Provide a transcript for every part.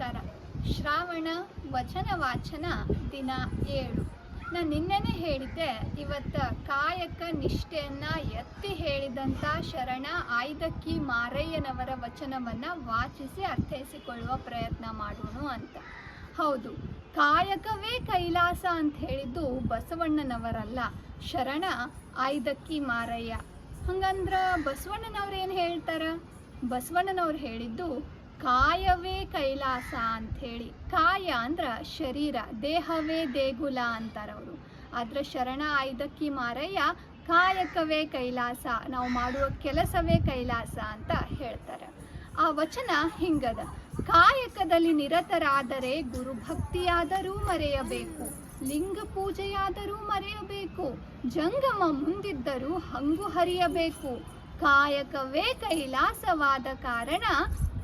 ನಮಸ್ಕಾರ. ಶ್ರಾವಣ ವಚನ ವಾಚನ ದಿನ ಏಳು. ನಾನು ನಿನ್ನೆನೇ ಹೇಳಿದ್ದೆ, ಇವತ್ತು ಕಾಯಕ ನಿಷ್ಠೆಯನ್ನ ಎತ್ತಿ ಹೇಳಿದಂಥ ಶರಣ ಆಯ್ದಕ್ಕಿ ಮಾರಯ್ಯನವರ ವಚನವನ್ನ ವಾಚಿಸಿ ಅರ್ಥೈಸಿಕೊಳ್ಳುವ ಪ್ರಯತ್ನ ಮಾಡೋಣ ಅಂತ. ಹೌದು, ಕಾಯಕವೇ ಕೈಲಾಸ ಅಂತ ಹೇಳಿದ್ದು ಬಸವಣ್ಣನವರಲ್ಲ. ಶರಣ ಆಯ್ದಕ್ಕಿ ಮಾರಯ್ಯ. ಹಂಗಂದ್ರೆ ಬಸವಣ್ಣನವ್ರು ಏನು ಹೇಳ್ತಾರ? ಬಸವಣ್ಣನವ್ರು ಹೇಳಿದ್ದು ಕಾಯವೇ ಕೈಲಾಸ ಅಂಥೇಳಿ. ಕಾಯ ಅಂದ್ರ ಶರೀರ, ದೇಹವೇ ದೇಗುಲ ಅಂತಾರವರು. ಅದರ ಶರಣ ಆಯ್ದಕ್ಕಿ ಮಾರಯ್ಯ, ಕಾಯಕವೇ ಕೈಲಾಸ, ನಾವು ಮಾಡುವ ಕೆಲಸವೇ ಕೈಲಾಸ ಅಂತ ಹೇಳ್ತಾರೆ. ಆ ವಚನ ಹಿಂಗದ. ಕಾಯಕದಲ್ಲಿ ನಿರತರಾದರೆ ಗುರುಭಕ್ತಿಯಾದರೂ ಮರೆಯಬೇಕು, ಲಿಂಗ ಪೂಜೆಯಾದರೂ ಮರೆಯಬೇಕು, ಜಂಗಮ ಮುಂದಿದ್ದರೂ ಹಂಗು ಹರಿಯಬೇಕು. ಕಾಯಕವೇ ಕೈಲಾಸವಾದ ಕಾರಣ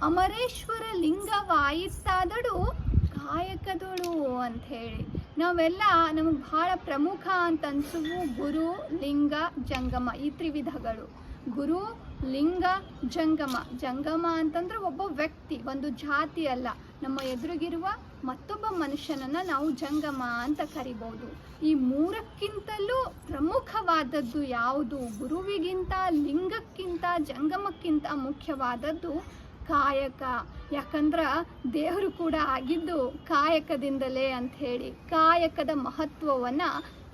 ಅಮರೇಶ್ವರ ಲಿಂಗವಾಯಿತಾದಡು ಕಾಯಕದಳು ಅಂತ ಹೇಳಿ ನಾವೆಲ್ಲ ನಮಗೆ ಬಹಳ ಪ್ರಮುಖ ಅಂತ ಅನ್ಸುವು ಗುರು, ಲಿಂಗ, ಜಂಗಮ ಈ ತ್ರಿವಿಧಗಳು. ಗುರು, ಲಿಂಗ, ಜಂಗಮ. ಜಂಗಮ ಅಂತಂದ್ರೆ ಒಬ್ಬ ವ್ಯಕ್ತಿ, ಒಂದು ಜಾತಿ ಅಲ್ಲ. ನಮ್ಮ ಎದುರಿಗಿರುವ ಮತ್ತೊಬ್ಬ ಮನುಷ್ಯನನ್ನ ನಾವು ಜಂಗಮ ಅಂತ ಕರಿಬಹುದು ಈ ಮೂರಕ್ಕಿಂತಲೂ ಪ್ರಮುಖವಾದದ್ದು ಯಾವುದು? ಗುರುವಿಗಿಂತ, ಲಿಂಗಕ್ಕಿಂತ, ಜಂಗಮಕ್ಕಿಂತ ಮುಖ್ಯವಾದದ್ದು ಕಾಯಕ ಯಾಕಂದ್ರ ದೇವರು ಕೂಡ ಆಗಿದ್ದು ಕಾಯಕದಿಂದಲೇ ಅಂತ ಹೇಳಿ ಕಾಯಕದ ಮಹತ್ವವನ್ನ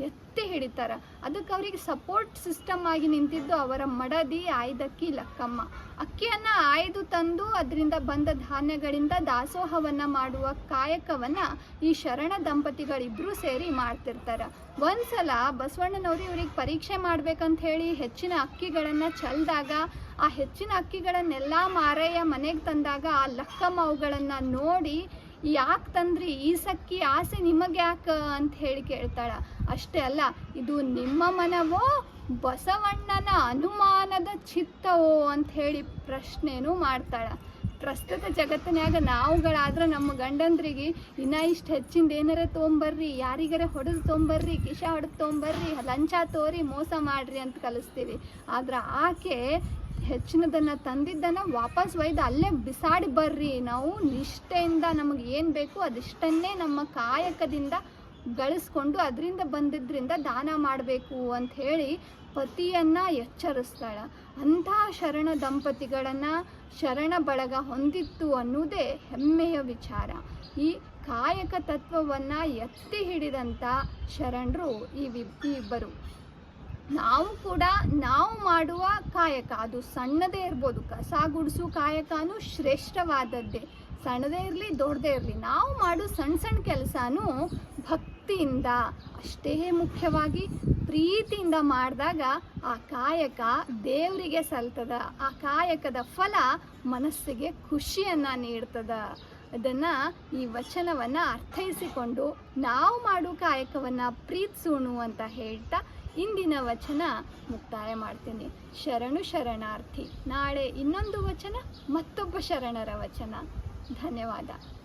ಎತ್ತಿ ಹಿಡಿತಾರ. ಅದಕ್ಕೆ ಅವರಿಗೆ ಸಪೋರ್ಟ್ ಸಿಸ್ಟಮ್ ಆಗಿ ನಿಂತಿದ್ದು ಅವರ ಮಡದಿ ಆಯ್ದಕ್ಕಿ ಲಕ್ಕಮ್ಮ. ಅಕ್ಕಿಯನ್ನ ಆಯ್ದು ತಂದು ಅದರಿಂದ ಬಂದ ಧಾನ್ಯಗಳಿಂದ ದಾಸೋಹವನ್ನ ಮಾಡುವ ಕಾಯಕವನ್ನ ಈ ಶರಣ ದಂಪತಿಗಳಿಬ್ರು ಸೇರಿ ಮಾಡ್ತಿರ್ತಾರ. ಒಂದ್ಸಲ ಬಸವಣ್ಣನವರು ಇವ್ರಿಗೆ ಪರೀಕ್ಷೆ ಮಾಡ್ಬೇಕಂತ ಹೇಳಿ ಹೆಚ್ಚಿನ ಅಕ್ಕಿಗಳನ್ನ ಚೆಲ್ದಾಗ ಆ ಹೆಚ್ಚಿನ ಅಕ್ಕಿಗಳನ್ನೆಲ್ಲ ಮಾರಯ್ಯ ಮನೆಗೆ ತಂದಾಗ ಆ ಲಕ್ಕಮ್ಮ ಅವುಗಳನ್ನ ನೋಡಿ ಯಾಕೆ ತಂದ್ರಿ? ಈ ಸಕ್ಕಿ ಆಸೆ ನಿಮಗೆ ಯಾಕೆ ಅಂತ ಹೇಳಿ ಕೇಳ್ತಾಳ. ಅಷ್ಟೇ ಅಲ್ಲ, ಇದು ನಿಮ್ಮ ಮನವೋ, ಬಸವಣ್ಣನ ಅನುಮಾನದ ಚಿತ್ತವೋ ಅಂತ ಹೇಳಿ ಪ್ರಶ್ನೆನೂ ಮಾಡ್ತಾಳ. ಪ್ರಸ್ತುತ ಜಗತ್ತಿನ್ಯಾಗ ನಾವುಗಳಾದ್ರೆ ನಮ್ಮ ಗಂಡಂದ್ರಿಗೆ, ಇನ್ನ ಇಷ್ಟು ಹೆಚ್ಚಿಂದ ಏನಾರ ತೊಗೊಂಬರ್ರಿ, ಯಾರಿಗಾರ ಹೊಡೆದು ತೊಗೊಂಬರ್ರಿ ಕಿಶ ಹೊಡೆದು ತೊಗೊಂಬರ್ರಿ, ಲಂಚ ತೋರಿ, ಮೋಸ ಮಾಡ್ರಿ ಅಂತ ಕಲಿಸ್ತೀವಿ. ಆದ್ರೆ ಆಕೆ ಹೆಚ್ಚಿನದನ್ನ ತಂದಿದ್ದನ್ನ ವಾಪಸ್ ಒಯ್ದು ಅಲ್ಲೇ ಬಿಸಾಡಿ ಬರ್ರಿ. ನಾವು ನಿಷ್ಠೆಯಿಂದ ನಮಗೆ ಏನು ಬೇಕು ಅದಿಷ್ಟನ್ನೇ ನಮ್ಮ ಕಾಯಕದಿಂದ ಗಳಿಸ್ಕೊಂಡು ಅದರಿಂದ ಬಂದಿದ್ದರಿಂದ ದಾನ ಮಾಡಬೇಕು ಅಂತ ಹೇಳಿ ಪತಿಯನ್ನ ಎಚ್ಚರಿಸ್ತಾಳ. ಅಂಥ ಶರಣ ದಂಪತಿಗಳನ್ನ ಶರಣ ಬಳಗ ಹೊಂದಿತ್ತು ಅನ್ನೋದೇ ಹೆಮ್ಮೆಯ ವಿಚಾರ. ಈ ಕಾಯಕ ತತ್ವವನ್ನ ಎತ್ತಿ ಹಿಡಿದಂಥ ಶರಣರು ಈ ವಿ ಈ ಇಬ್ಬರು. ನಾವು ಕೂಡ ನಾವು ಮಾಡುವ ಕಾಯಕ. ಅದು ಸಣ್ಣದೇ ಇರ್ಬೋದು. ಕಸ ಗುಡಿಸು ಕಾಯಕನೂ ಶ್ರೇಷ್ಠವಾದದ್ದೇ. ಸಣ್ಣದೇ ಇರಲಿ, ದೊಡ್ಡದೇ ಇರಲಿ. ನಾವು ಮಾಡೋ ಸಣ್ಣ ಸಣ್ಣ ಕೆಲಸನೂ ಭಕ್ತಿಯಿಂದ, ಅಷ್ಟೇ ಮುಖ್ಯವಾಗಿ ಪ್ರೀತಿಯಿಂದ ಮಾಡಿದಾಗ ಆ ಕಾಯಕ ದೇವರಿಗೆ ಸಲ್ತದ. ಆ ಕಾಯಕದ ಫಲ ಮನಸ್ಸಿಗೆ ಖುಷಿಯನ್ನು ನೀಡ್ತದ. ಅದನ್ನ ಈ ವಚನವನ್ನು ಅರ್ಥೈಸಿಕೊಂಡು ನಾವು ಮಾಡೋ ಕಾಯಕವನ್ನು ಪ್ರೀತಿಸೋಣ ಅಂತ ಹೇಳ್ತಾ ಇಂದಿನ ವಚನ ಮುಕ್ತಾಯ ಮಾಡ್ತೀನಿ. ಶರಣು ಶರಣಾರ್ಥಿ, ನಾಳೆ ಇನ್ನೊಂದು ವಚನ, ಮತ್ತೊಬ್ಬ ಶರಣರ ವಚನ. ಧನ್ಯವಾದ.